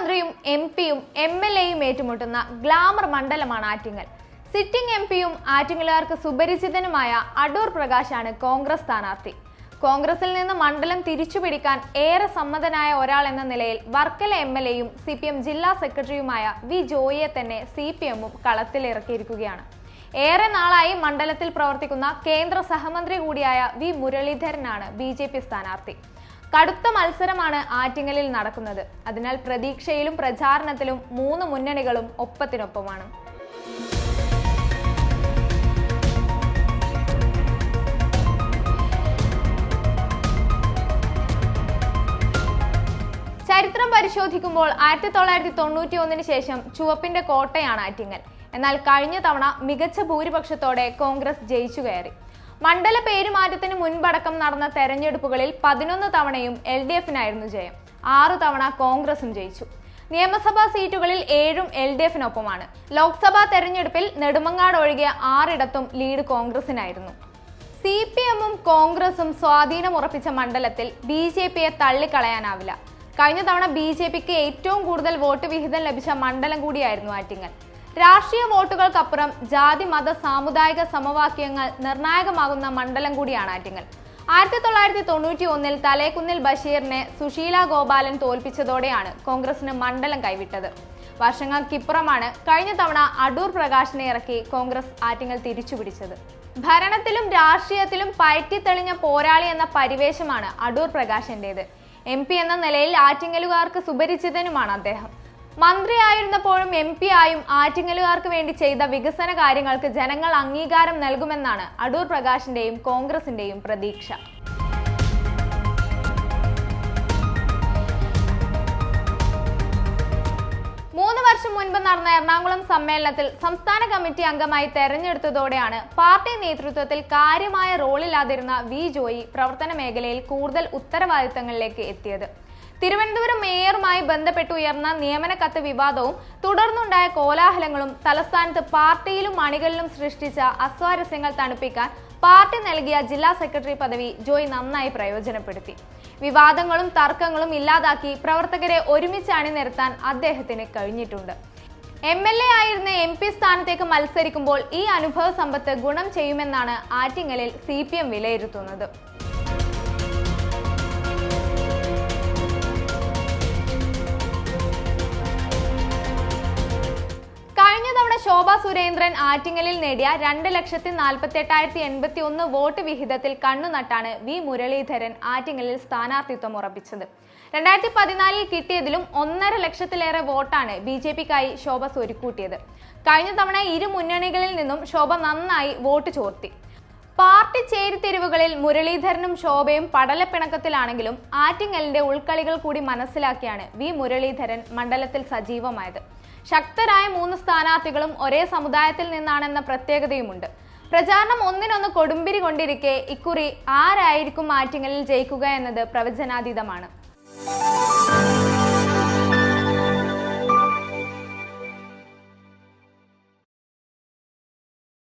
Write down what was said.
M പിയും M L എയും ഏറ്റുമുട്ടുന്ന glamour മണ്ഡലമാണ് ആറ്റിങ്ങൽ. സിറ്റിംഗ് എം പിയും ആറ്റിങ്ങലുകാർക്ക് സുപരിചിതനുമായ അടൂർ പ്രകാശാണ് കോൺഗ്രസ് സ്ഥാനാർത്ഥി. കോൺഗ്രസിൽ നിന്ന് മണ്ഡലം തിരിച്ചുപിടിക്കാൻ ഏറെ സമ്മതനായ ഒരാൾ എന്ന നിലയിൽ വർക്കല എം എൽ എയും സി പി എം ജില്ലാ സെക്രട്ടറിയുമായ വി ജോയിയെ തന്നെ സി പി എമ്മും കളത്തിലിറക്കിയിരിക്കുകയാണ്. ഏറെ നാളായി മണ്ഡലത്തിൽ പ്രവർത്തിക്കുന്ന കേന്ദ്ര സഹമന്ത്രി കൂടിയായ വി മുരളീധരനാണ് ബി ജെ പി സ്ഥാനാർത്ഥി. കടുത്ത മത്സരമാണ് ആറ്റിങ്ങലിൽ നടക്കുന്നത്. അതിനാൽ പ്രതീക്ഷയിലും പ്രചാരണത്തിലും മൂന്ന് മുന്നണികളും ഒപ്പത്തിനൊപ്പമാണ്. ചരിത്രം പരിശോധിക്കുമ്പോൾ ആയിരത്തി തൊള്ളായിരത്തി തൊണ്ണൂറ്റി ഒന്നിന് ശേഷം ചുവപ്പിന്റെ കോട്ടയാണ് ആറ്റിങ്ങൽ. എന്നാൽ കഴിഞ്ഞ തവണ മികച്ച ഭൂരിപക്ഷത്തോടെ കോൺഗ്രസ് ജയിച്ചു കയറി. മണ്ഡല പേരുമാറ്റത്തിന് മുൻപടക്കം നടന്ന തെരഞ്ഞെടുപ്പുകളിൽ പതിനൊന്ന് തവണയും എൽ ഡി എഫിനായിരുന്നു ജയം. ആറു തവണ കോൺഗ്രസും ജയിച്ചു. നിയമസഭാ സീറ്റുകളിൽ ഏഴും എൽ ഡി എഫിനൊപ്പമാണ്. ലോക്സഭാ തെരഞ്ഞെടുപ്പിൽ നെടുമങ്ങാട് ഒഴികെ ആറിടത്തും ലീഡ് കോൺഗ്രസിനായിരുന്നു. സി പി എമ്മും കോൺഗ്രസും സ്വാധീനം ഉറപ്പിച്ച മണ്ഡലത്തിൽ ബി ജെ പിയെ തള്ളിക്കളയാനാവില്ല. കഴിഞ്ഞ തവണ ബി ജെ പിക്ക് ഏറ്റവും കൂടുതൽ വോട്ട് വിഹിതം ലഭിച്ച മണ്ഡലം കൂടിയായിരുന്നു ആറ്റിങ്ങൽ. രാഷ്ട്രീയ വോട്ടുകൾക്കപ്പുറം ജാതി മത സാമുദായിക സമവാക്യങ്ങൾ നിർണായകമാകുന്ന മണ്ഡലം കൂടിയാണ് ആറ്റിങ്ങൽ. ആയിരത്തി തൊള്ളായിരത്തി തൊണ്ണൂറ്റി ഒന്നിൽ തലേക്കുന്നിൽ ബഷീറിനെ സുശീല ഗോപാലൻ തോൽപ്പിച്ചതോടെയാണ് കോൺഗ്രസിന് മണ്ഡലം കൈവിട്ടത്. വർഷങ്ങൾക്കിപ്പുറമാണ് കഴിഞ്ഞ തവണ അടൂർ പ്രകാശിനെ ഇറക്കി കോൺഗ്രസ് ആറ്റിങ്ങൽ തിരിച്ചുപിടിച്ചത്. ഭരണത്തിലും രാഷ്ട്രീയത്തിലും പയറ്റിത്തെളിഞ്ഞ പോരാളി എന്ന പരിവേഷമാണ് അടൂർ പ്രകാശിന്റേത്. എം എന്ന നിലയിൽ ആറ്റിങ്ങലുകാർക്ക് സുപരിചിതനുമാണ് അദ്ദേഹം. മന്ത്രിയായിരുന്നപ്പോഴും എം പി ആയും ആറ്റിങ്ങലുകാർക്ക് വേണ്ടി ചെയ്ത വികസന കാര്യങ്ങൾക്ക് ജനങ്ങൾ അംഗീകാരം നൽകുമെന്നാണ് അടൂർ പ്രകാശിന്റെയും കോൺഗ്രസിന്റെയും പ്രതീക്ഷ. വർഷം മുൻപ് നടന്ന എറണാകുളം സമ്മേളനത്തിൽ സംസ്ഥാന കമ്മിറ്റി അംഗമായി തെരഞ്ഞെടുത്തതോടെയാണ് പാർട്ടി നേതൃത്വത്തിൽ കാര്യമായ റോളില്ലാതിരുന്ന വി ജോയി പ്രവർത്തന മേഖലയിൽ കൂടുതൽ ഉത്തരവാദിത്തങ്ങളിലേക്ക് എത്തിയത്. തിരുവനന്തപുരം മേയറുമായി ബന്ധപ്പെട്ട് ഉയർന്ന നിയമന കത്ത് വിവാദവും തുടർന്നുണ്ടായ കോലാഹലങ്ങളും തലസ്ഥാനത്ത് പാർട്ടിയിലും അണികളിലും സൃഷ്ടിച്ച അസ്വാരസ്യങ്ങൾ തണുപ്പിക്കാൻ പാർട്ടി നൽകിയ ജില്ലാ സെക്രട്ടറി പദവി ജോയ് നന്നായി പ്രയോജനപ്പെടുത്തി. വിവാദങ്ങളും തർക്കങ്ങളും ഇല്ലാതാക്കി പ്രവർത്തകരെ ഒരുമിച്ച് അണിനിരത്താൻ അദ്ദേഹത്തിന് കഴിഞ്ഞിട്ടുണ്ട്. എം എൽ എ ആയിരുന്ന എം പി സ്ഥാനത്തേക്ക് മത്സരിക്കുമ്പോൾ ഈ അനുഭവ സമ്പത്ത് ഗുണം ചെയ്യുമെന്നാണ് ആറ്റിങ്ങലിൽ സി വിലയിരുത്തുന്നത്. ശോഭ സുരേന്ദ്രൻ ആറ്റിങ്ങലിൽ നേടിയ രണ്ട് ലക്ഷത്തി നാൽപ്പത്തി എട്ടായിരത്തി എൺപത്തി ഒന്ന് വോട്ട് വിഹിതത്തിൽ കണ്ണുനട്ടാണ് വി മുരളീധരൻ ആറ്റിങ്ങലിൽ സ്ഥാനാർത്ഥിത്വം ഉറപ്പിച്ചത്. രണ്ടായിരത്തി പതിനാലിൽ കിട്ടിയതിലും ഒന്നര ലക്ഷത്തിലേറെ വോട്ടാണ് ബി ജെ പിക്കായി ശോഭ സ്വരുക്കൂട്ടിയത്. കഴിഞ്ഞ തവണ ഇരു മുന്നണികളിൽ നിന്നും ശോഭ നന്നായി വോട്ട് ചോർത്തി. പാർട്ടി ചേരിതിരിവുകളിൽ മുരളീധരനും ശോഭയും പടലപ്പിണക്കത്തിലാണെങ്കിലും ആറ്റിങ്ങലിന്റെ ഉൾക്കളികൾ കൂടി മനസ്സിലാക്കിയാണ് വി മുരളീധരൻ മണ്ഡലത്തിൽ സജീവമായത്. ശക്തരായ മൂന്ന് സ്ഥാനാർത്ഥികളും ഒരേ സമുദായത്തിൽ നിന്നാണെന്ന പ്രത്യേകതയുമുണ്ട്. പ്രചാരണം ഒന്നിനൊന്ന് കൊടുമ്പിരി കൊണ്ടിരിക്കെ ഇക്കുറി ആരായിരിക്കും ആറ്റിങ്ങലിൽ ജയിക്കുക എന്നത് പ്രവചനാതീതമാണ്.